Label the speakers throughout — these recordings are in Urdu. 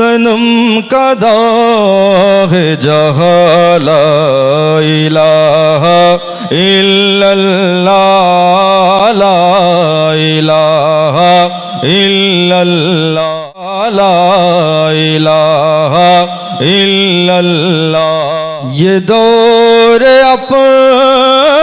Speaker 1: جنم کا داغ جہاں لا الہ الا اللہ، لا الہ الا اللہ، لا الہ الا اللہ۔ یہ دور اپنے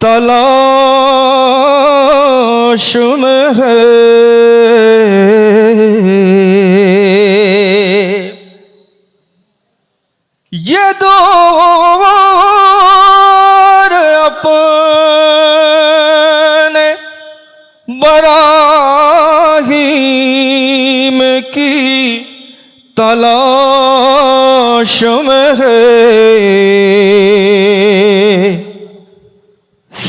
Speaker 1: تلاش میں ہے۔ یہ دور اپنے براہیم کی تلاش میں ہے۔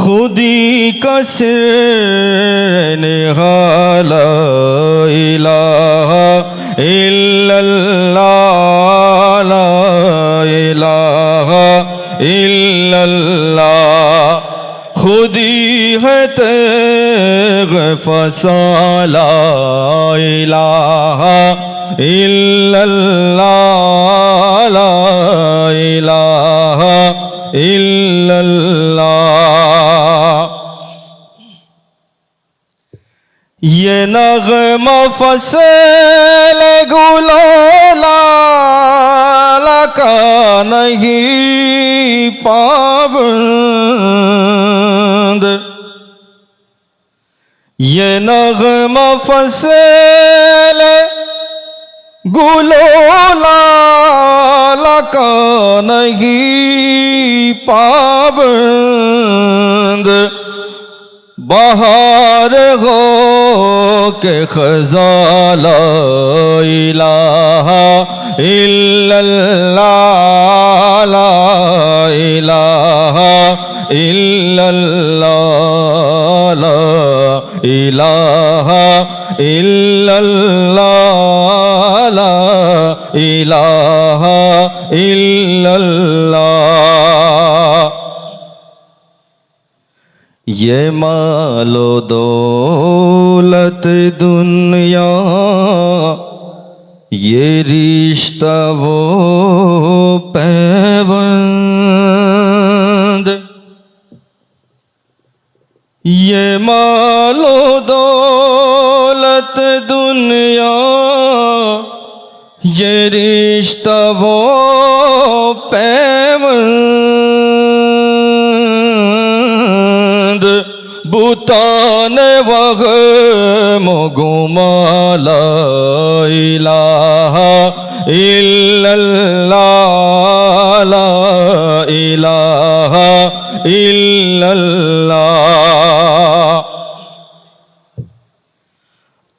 Speaker 1: خودی کسر لا الہ الا اللہ لا الہ الا اللہ خودی ہے تیغ فسا لا الہ الا اللہ لا الہ الا نغم فصل گلولا لکا نہیں پابند یہ نغم فصل گلولا لکا نہیں پابند بہار ہو کے خزالہ الہ الا اللہ لا الہ الا اللہ لا الہ الا اللہ لا الہ الا اللہ یہ مال و دولت دنیا، یہ رشتہ وہ پیوند۔ یہ مال و دولت دنیا، یہ رشتہ وہ پیوند۔ তন বগ মগুমল ইলাহ ইল্লাল্লাহ ইলাহ ইল্লাল্লাহ।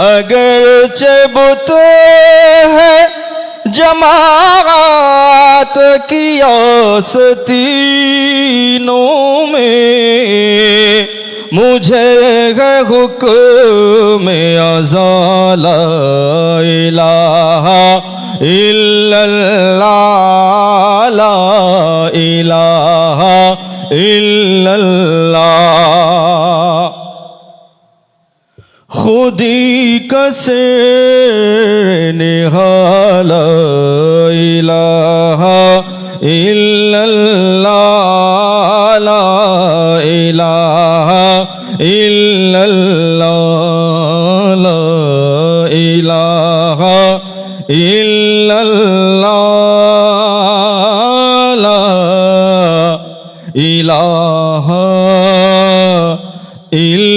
Speaker 1: اگر چبت ہے جماعت کی آستینوں میں، مجھے ہے حکم ازا لا الہ الا اللہ، لا الہ الا اللہ خودی کسے نحال الہ الا اللہ لا الہ الا اللہ لا الہ الا اللہ لا الہ الا